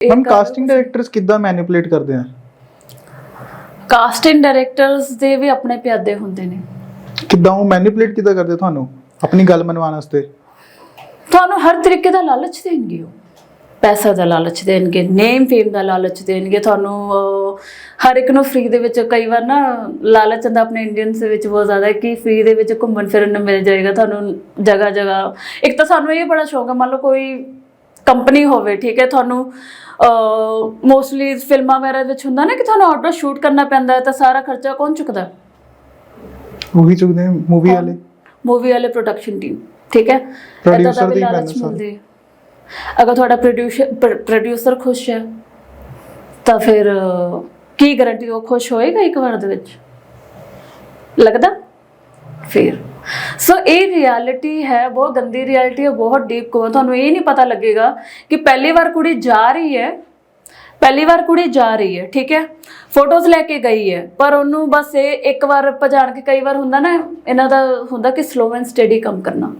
Ma'am casting directors ਕਿੱਦਾਂ manipulate ਕਰਦੇ ਆ? ਕਾਸਟਿੰਗ ਡਾਇਰੈਕਟਰਸ ਦੇ ਵੀ ਆਪਣੇ ਪਿਆਦੇ ਹੁੰਦੇ ਨੇ। ਕਿੱਦਾਂ ਉਹ ਮੈਨੀਪੂਲੇਟ ਕਿੱਦਾਂ ਕਰਦੇ ਤੁਹਾਨੂੰ? ਆਪਣੀ ਗੱਲ ਮਨਵਾਉਣ ਵਾਸਤੇ? ਤੁਹਾਨੂੰ ਹਰ ਤਰੀਕੇ ਦਾ ਲਾਲਚ ਦੇਣਗੇ ਉਹ। ਪੈਸਾ ਦਾ ਲਾਲਚ ਦੇਣਗੇ ਨੇਮ ਫੇਮ ਦਾ ਲਾਲਚ ਦੇਣਗੇ। ਤੁਹਾਨੂੰ ਹਰ ਇੱਕ ਨੂੰ ਫ੍ਰੀ ਦੇ ਵਿੱਚ ਕਈ ਵਾਰ ਨਾ ਲਾਲਚ ਹੁੰਦਾ ਆਪਣੇ ਇੰਡੀਅਨਸ ਦੇ ਵਿੱਚ ਬਹੁਤ ਜ਼ਿਆਦਾ ਕਿ ਫ੍ਰੀ ਦੇ ਵਿੱਚ ਘੁੰਮਣ ਫਿਰਨ ਨੂੰ ਮਿਲ ਜਾਏਗਾ। ਤੁਹਾਨੂੰ ਜਗ੍ਹਾ ਜਗ੍ਹਾ ਇੱਕ ਤਾਂ ਸਾਨੂੰ ਇਹ ਬੜਾ ਸ਼ੌਕ ਹੈ ਮੰਨ ਲਓ ਕੋਈ ਕੰਪਨੀ ਹੋਵੇ ਠੀਕ ਹੈ? ਤੁਹਾਨੂੰ ਮੋਸਟਲੀ ਫਿਲਮਾਂ ਵਗੈਰਾ ਵਿੱਚ ਹੁੰਦਾ ਨਾ ਕਿ ਤੁਹਾਨੂੰ ਆਊਟਡੋਰ ਸ਼ੂਟ ਕਰਨਾ ਪੈਂਦਾ ਹੈ ਤਾਂ ਸਾਰਾ ਖਰਚਾ ਕੌਣ ਚੁੱਕਦਾ? ਉਹੀ ਚੁੱਕਦੇ ਮੂਵੀ ਵਾਲੇ। ਮੂਵੀ ਵਾਲੇ ਪ੍ਰੋਡਕਸ਼ਨ ਟੀਮ ਠੀਕ ਹੈ? ਏਦਾਂ ਦਾ ਲਾਲਚ। ਮਿਲਦੀ ਅਗਰ ਤੁਹਾਡਾ ਪ੍ਰੋਡਿਊਸਰ ਪ੍ਰੋਡਿਊਸਰ ਖੁਸ਼ ਹੈ ਤਾਂ ਫਿਰ ਕੀ ਗਾਰੰਟੀ ਉਹ ਖੁਸ਼ ਹੋਏਗਾ ਇੱਕ ਵਾਰ ਦੇ ਵਿੱਚ? ਲੱਗਦਾ? ਫਿਰ। ਸੋ ਇਹ ਰਿਐਲਿਟੀ ਹੈ ਬਹੁਤ ਗੰਦੀ ਰਿਐਲਿਟੀ ਹੈ ਬਹੁਤ ਡੀਪ ਕੋ ਤੁਹਾਨੂੰ ਇਹ ਨਹੀਂ ਪਤਾ ਲੱਗੇਗਾ ਕਿ ਪਹਿਲੀ ਵਾਰ ਕੁੜੀ ਜਾ ਰਹੀ ਹੈ ਪਹਿਲੀ ਵਾਰ ਕੁੜੀ ਜਾ ਰਹੀ ਹੈ ਠੀਕ ਹੈ? ਫੋਟੋਜ਼ ਲੈ ਕੇ ਗਈ ਹੈ ਪਰ ਉਹਨੂੰ ਬਸ ਇਹ ਇੱਕ ਵਾਰ ਭਜਾਣ ਕੇ ਕਈ ਵਾਰ ਹੁੰਦਾ ਨਾ ਇਹਨਾਂ ਦਾ ਹੁੰਦਾ ਕਿ ਸਲੋ ਐਂਡ ਸਟੇਡੀ ਕੰਮ ਕਰਨਾ।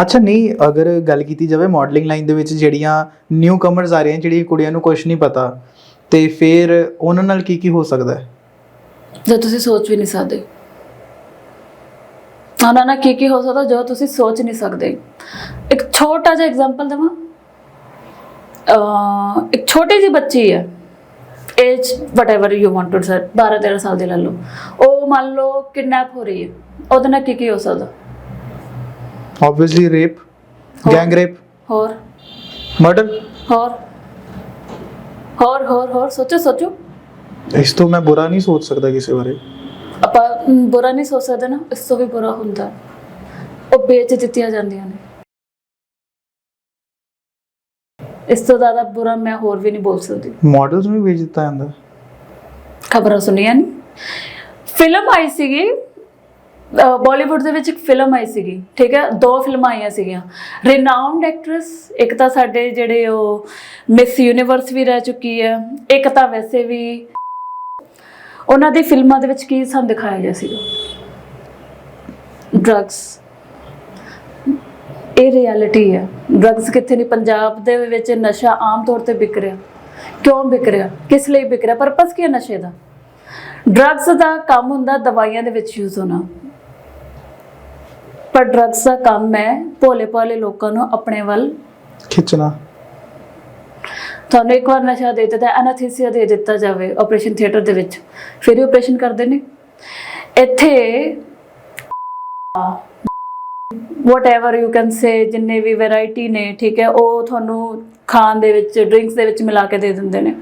ਅੱਛਾ ਨਹੀਂ ਅਗਰ ਗੱਲ ਕੀਤੀ ਜਾਵੇ ਮਾਡਲਿੰਗ ਲਾਈਨ ਦੇ ਵਿੱਚ ਜਿਹੜੀਆਂ ਨਿਊ ਕਮਰਸ ਆ ਰਹੀਆਂ ਜਿਹੜੀਆਂ ਕੁੜੀਆਂ ਨੂੰ ਕੁਝ ਨਹੀਂ ਪਤਾ ਤੇ ਫਿਰ ਉਹਨਾਂ ਨਾਲ ਕੀ ਕੀ ਹੋ ਸਕਦਾ ਹੈ? ਜੋ ਤੁਸੀਂ ਸੋਚ ਵੀ ਨਹੀਂ ਸਕਦੇ। ਉਹਨਾਂ ਨਾਲ ਕੀ ਕੀ ਹੋ ਸਕਦਾ ਜੋ ਤੁਸੀਂ ਸੋਚ ਨਹੀਂ ਸਕਦੇ। ਇੱਕ ਛੋਟਾ ਜਿਹਾ ਐਗਜ਼ਾਮਪਲ ਦਵਾਂ। ਅਹ ਇੱਕ ਛੋਟੀ ਜਿਹੀ ਬੱਚੀ ਹੈ। Age whatever you want to sir 12 13 ਸਾਲ ਦੀ ਲੈ ਲਓ। ਉਹ ਮੰਨ ਲਓ ਕਿਡਨੈਪ ਹੋ ਰਹੀ ਹੈ। ਉਹਦੇ ਨਾਲ ਕੀ ਕੀ ਹੋ ਸਕਦਾ? ਆਬਵੀਅਸਲੀ ਰੇਪ ਹੋਰ। ਗੈਂਗ ਰੇਪ ਹੋਰ। ਮਰਡਰ ਹੋਰ। ਹੋਰ ਹੋਰ ਹੋਰ। ਸੋਚੋ ਸੋਚੋ। ਇਸ ਤੋਂ ਮੈਂ ਬੁਰਾ ਨਹੀਂ ਸੋਚ ਸਕਦਾ ਕਿਸੇ ਬਾਰੇ। ਆਪਾਂ ਬੁਰਾ ਨਹੀਂ ਸੋਚ ਸਕਦੇ ਨਾ ਇਸ ਤੋਂ ਵੀ ਬੁਰਾ ਹੁੰਦਾ। ਉਹ ਵੇਚ ਦਿੱਤੀਆਂ ਜਾਂਦੀਆਂ ਨੇ। ਇਸ ਤੋਂ ਜ਼ਿਆਦਾ ਬੁਰਾ ਮੈਂ ਹੋਰ ਵੀ ਨਹੀਂ ਬੋਲ ਸਕਦੀ। ਮਾਡਲਸ ਨੂੰ ਵੀ ਵੇਚ ਦਿੱਤਾ ਜਾਂਦਾ। ਖਬਰਾਂ ਸੁਣੀਆਂ ਨਹੀਂ ਫਿਲਮ ਆਈ ਸੀਗੀ। ਬਾਲੀਵੁੱਡ ਦੇ ਵਿੱਚ ਇੱਕ ਫਿਲਮ ਆਈ ਸੀਗੀ। ਠੀਕ ਹੈ ਦੋ ਫਿਲਮਾਂ ਆਈਆਂ ਸੀਗੀਆਂ। ਰਿਨਾਊਂਡ ਐਕਟ੍ਰੈਸ ਇੱਕ ਤਾਂ ਸਾਡੇ ਜਿਹੜੇ ਉਹ ਮਿਸ ਯੂਨੀਵਰਸ ਵੀ ਰਹਿ ਚੁੱਕੀ ਹੈ। ਇੱਕ ਤਾਂ ਵੈਸੇ ਵੀ ਉਹਨਾਂ ਦੀ ਫਿਲਮਾਂ ਦੇ ਵਿੱਚ ਕੀ ਸਾਨੂੰ ਦਿਖਾਇਆ ਗਿਆ ਸੀਗਾ? ਡਰੱਗਸ ਇਹ ਰਿਐਲਿਟੀ ਹੈ। ਡਰੱਗਸ ਕਿੱਥੇ ਨਹੀਂ ਪੰਜਾਬ ਦੇ ਵਿੱਚ ਨਸ਼ਾ ਆਮ ਤੌਰ ਤੇ ਵਿਕ ਰਿਹਾ। ਕਿਉਂ ਵਿਕ ਰਿਹਾ? ਕਿਸ ਲਈ ਵਿਕ ਰਿਹਾ? ਪਰਪਸ ਕੀ ਹੈ ਨਸ਼ੇ ਦਾ? ਡਰੱਗਸ ਦਾ ਕੰਮ ਹੁੰਦਾ ਦਵਾਈਆਂ ਦੇ ਵਿੱਚ ਯੂਜ਼ ਹੋਣਾ। ਪਰ ਡਰੱਗਸ ਦਾ ਕੰਮ ਹੈ ਭੋਲੇ ਭਾਲੇ ਲੋਕਾਂ ਨੂੰ ਆਪਣੇ ਵੱਲ ਖਿੱਚਣਾ। ਤੁਹਾਨੂੰ ਇੱਕ ਵਾਰ ਨਸ਼ਾ ਦੇ ਦਿੱਤਾ ਐਨਾਥੀਸੀਆ ਦੇ ਦਿੱਤਾ ਜਾਵੇ ਆਪਰੇਸ਼ਨ ਥੀਏਟਰ ਦੇ ਵਿੱਚ। ਫਿਰ ਹੀ ਆਪਰੇਸ਼ਨ ਕਰਦੇ ਨੇ। ਇੱਥੇ ਵਟਐਵਰ ਯੂ ਕੈਨ ਸੇ ਜਿੰਨੇ ਵੀ ਵੈਰਾਈਟੀ ਨੇ, ਠੀਕ ਹੈ, ਉਹ ਤੁਹਾਨੂੰ ਖਾਣ ਦੇ ਵਿੱਚ ਡਰਿੰਕਸ ਦੇ ਵਿੱਚ ਮਿਲਾ ਕੇ ਦੇ ਦਿੰਦੇ ਨੇ।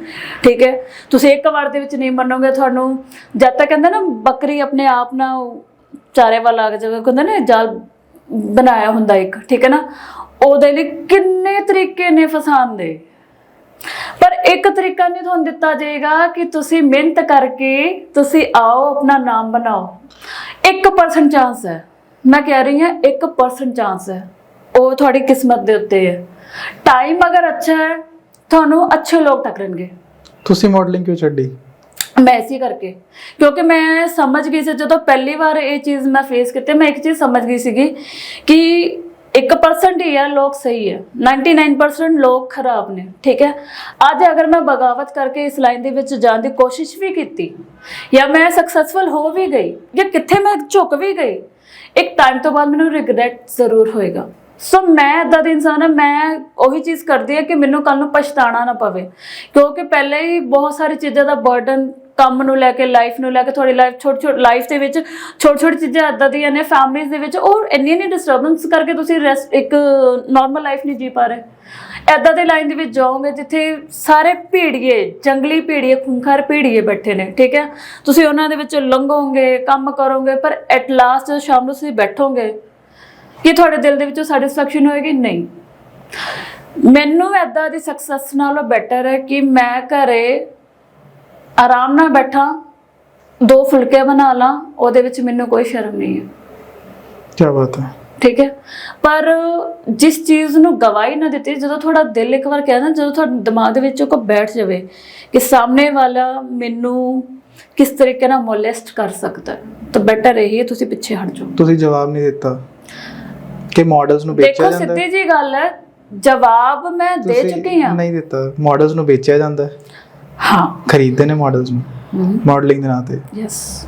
ਠੀਕ ਹੈ, ਤੁਸੀਂ ਇੱਕ ਵਾਰ ਦੇ ਵਿੱਚ ਨਹੀਂ ਮੰਨੋਗੇ, ਤੁਹਾਨੂੰ ਜਦ ਤੱਕ ਕਹਿੰਦਾ ਨਾ, ਬੱਕਰੀ ਆਪਣੇ ਆਪ ਨਾਲ ਚਾਰੇ ਵੱਲ ਲੱਗ ਜਾਵੇ, ਕਹਿੰਦਾ ਨਾ, ਜਾਲ ਬਣਾਇਆ ਹੁੰਦਾ ਇੱਕ, ਠੀਕ ਹੈ ਨਾ, ਉਹਦੇ ਲਈ ਕਿੰਨੇ ਤਰੀਕੇ ਨੇ ਫਸਾਉਣ ਦੇ। ਪਰ ਇੱਕ ਤਰੀਕਾ ਨਹੀਂ ਤੁਹਾਨੂੰ ਦਿੱਤਾ ਜਾਏਗਾ ਕਿ ਤੁਸੀਂ ਮਿਹਨਤ ਕਰਕੇ ਤੁਸੀਂ ਆਓ ਆਪਣਾ ਨਾਮ ਬਣਾਓ। 1% ਚਾਂਸ ਹੈ। ਮੈਂ ਕਹਿ ਰਹੀ ਹਾਂ 1% ਚਾਂਸ ਹੈ। ਉਹ ਤੁਹਾਡੀ ਕਿਸਮਤ ਦੇ ਉੱਤੇ ਹੈ। ਟਾਈਮ ਅਗਰ ਅੱਛਾ ਹੈ ਤੁਹਾਨੂੰ ਅੱਛੇ ਲੋਕ ਟਕਰਨਗੇ ਤੁਸੀਂ ਮਾਡਲਿੰਗ ਕਿਉਂ ਛੱਡੀ? ਮੈਂ ਇਸੇ ਕਰਕੇ। ਕਿਉਂਕਿ ਮੈਂ ਸਮਝ ਗਈ ਸੀ ਜਦੋਂ ਪਹਿਲੀ ਵਾਰ ਇਹ ਚੀਜ਼ ਮੈਂ ਫੇਸ ਕੀਤੀ ਮੈਂ ਇੱਕ ਚੀਜ਼ ਸਮਝ ਗਈ ਸੀਗੀ ਕਿ 1% ਹੀ ਹੈ ਲੋਕ ਸਹੀ ਹੈ 99% ਲੋਕ ਖਰਾਬ ਨੇ, ਠੀਕ ਹੈ? ਅੱਜ ਅਗਰ ਮੈਂ ਬਗਾਵਤ ਕਰਕੇ ਇਸ ਲਾਈਨ ਦੇ ਵਿੱਚ ਜਾਣ ਦੀ ਕੋਸ਼ਿਸ਼ ਵੀ ਕੀਤੀ, ਜਾਂ ਮੈਂ ਸਕਸੈਸਫੁਲ ਹੋ ਵੀ ਗਈ, ਜਾਂ ਕਿੱਥੇ ਮੈਂ ਝੁਕ ਵੀ ਗਈ, ਇੱਕ ਟਾਈਮ ਤੋਂ ਬਾਅਦ ਮੈਨੂੰ ਰਿਗਰੈਟ ਜ਼ਰੂਰ ਹੋਏਗਾ। ਸੋ ਮੈਂ ਏਦਾਂ ਦੀ ਇਨਸਾਨ ਹਾਂ ਮੈਂ ਉਹੀ ਚੀਜ਼ ਕਰਦੀ ਹਾਂ ਕਿ ਮੈਨੂੰ ਕੱਲ ਨੂੰ ਪਛਤਾਣਾ ਨਾ ਪਵੇ, ਕਿਉਂਕਿ ਪਹਿਲੇ ਹੀ ਬਹੁਤ ਸਾਰੀ ਚੀਜ਼ਾਂ ਦਾ ਬਰਡਨ ਕੰਮ ਨੂੰ ਲੈ ਕੇ ਲਾਈਫ ਨੂੰ ਲੈ ਕੇ, ਤੁਹਾਡੀ ਲਾਈਫ ਛੋਟੀ ਛੋਟੀ ਲਾਈਫ ਦੇ ਵਿੱਚ ਛੋਟੀ ਛੋਟੀ ਚੀਜ਼ਾਂ ਏਦਾਂ ਦੀਆਂ ਨੇ ਫੈਮਲੀਜ਼ ਦੇ ਵਿੱਚ, ਉਹ ਇੰਨੀ ਇੰਨੀ ਡਿਸਟਰਬੈਂਸ ਕਰਕੇ ਤੁਸੀਂ rest- ਇੱਕ ਨਾਰਮਲ ਲਾਈਫ ਨਹੀਂ ਜੀ ਪਾ ਰਹੇ। ਏਦਾਂ ਦੇ ਲਾਈਨ ਦੇ ਵਿੱਚ ਜਾਓਗੇ ਜਿੱਥੇ ਸਾਰੇ ਭੀੜੀਏ, ਜੰਗਲੀ ਭੀੜੀਏ, ਖੂੰਖਾਰ ਭੀੜੀਏ ਬੈਠੇ ਨੇ, ਠੀਕ ਹੈ? ਤੁਸੀਂ ਉਹਨਾਂ ਦੇ ਵਿੱਚ ਲੰਘੋਗੇ, ਕੰਮ ਕਰੋਗੇ, ਪਰ ਐਟ ਲਾਸਟ ਸ਼ਾਮ ਨੂੰ ਤੁਸੀਂ ਬੈਠੋਗੇ, ਕਿ ਤੁਹਾਡੇ ਦਿਲ ਦੇ ਵਿੱਚੋਂ ਸੈਟੀਸਫੈਕਸ਼ਨ ਹੋਏਗੀ? ਨਹੀਂ। ਮੈਨੂੰ ਐਦਾਂ ਦੀ ਸਕਸੈਸ ਨਾਲੋਂ ਬੈਟਰ ਹੈ ਕਿ ਮੈਂ ਘਰੇ ਆਰਾਮ ਨਾਲ ਬੈਠਾ ਦੋ ਫੁਲਕੇ ਬਣਾ ਲਾਂ ਉਹਦੇ ਵਿੱਚ ਮੈਨੂੰ ਕੋਈ ਸ਼ਰਮ ਨਹੀਂ ਹੈ। ਕੀ ਬਾਤ ਹੈ। ਠੀਕ ਹੈ? ਪਰ ਜਿਸ ਚੀਜ਼ ਨੂੰ ਗਵਾਹੀ ਨਾ ਦਿੱਤੀ ਜਦੋਂ ਤੁਹਾਡਾ ਦਿਲ ਇੱਕ ਵਾਰ ਕਹਿੰਦਾ ਜਦੋਂ ਤੁਹਾਡੇ ਦਿਮਾਗ ਦੇ ਵਿੱਚ ਉਹ ਕੋ ਬੈਠ ਜਾਵੇ ਕਿ ਸਾਹਮਣੇ ਵਾਲਾ ਮੈਨੂੰ ਕਿਸ ਤਰੀਕੇ ਨਾਲ ਮੋਲੈਸਟ ਕਰ ਸਕਦਾ ਤਾਂ ਬੈਟਰ ਇਹੀ ਹੈ ਤੁਸੀਂ ਪਿੱਛੇ ਹਟ ਜਾਓ। ਤੁਸੀਂ ਜਵਾਬ ਨਹੀਂ ਦਿੱਤਾ ਕਿ ਮਾਡਲਸ ਨੂੰ ਵੇਚਿਆ ਦੇਖੋ ਜਾਂਦਾ ਹੈ। ਸਿੱਧੀ ਜੀ ਗੱਲ ਹੈ ਜਵਾਬ ਮੈਂ ਦੇ ਚੁੱਕੀ ਹਾਂ। ਨਹੀਂ ਦਿੱਤਾ ਮਾਡਲਸ ਨੂੰ ਵੇਚਿਆ ਜਾਂਦਾ ਹੈ। ਹਾਂ। ਖਰੀਦਦੇ ਨੇ ਮਾਡਲਸ ਨੂੰ। ਮਾਡਲਿੰਗ ਦੇ ਨਾਂ ਤੇ। ਯੈਸ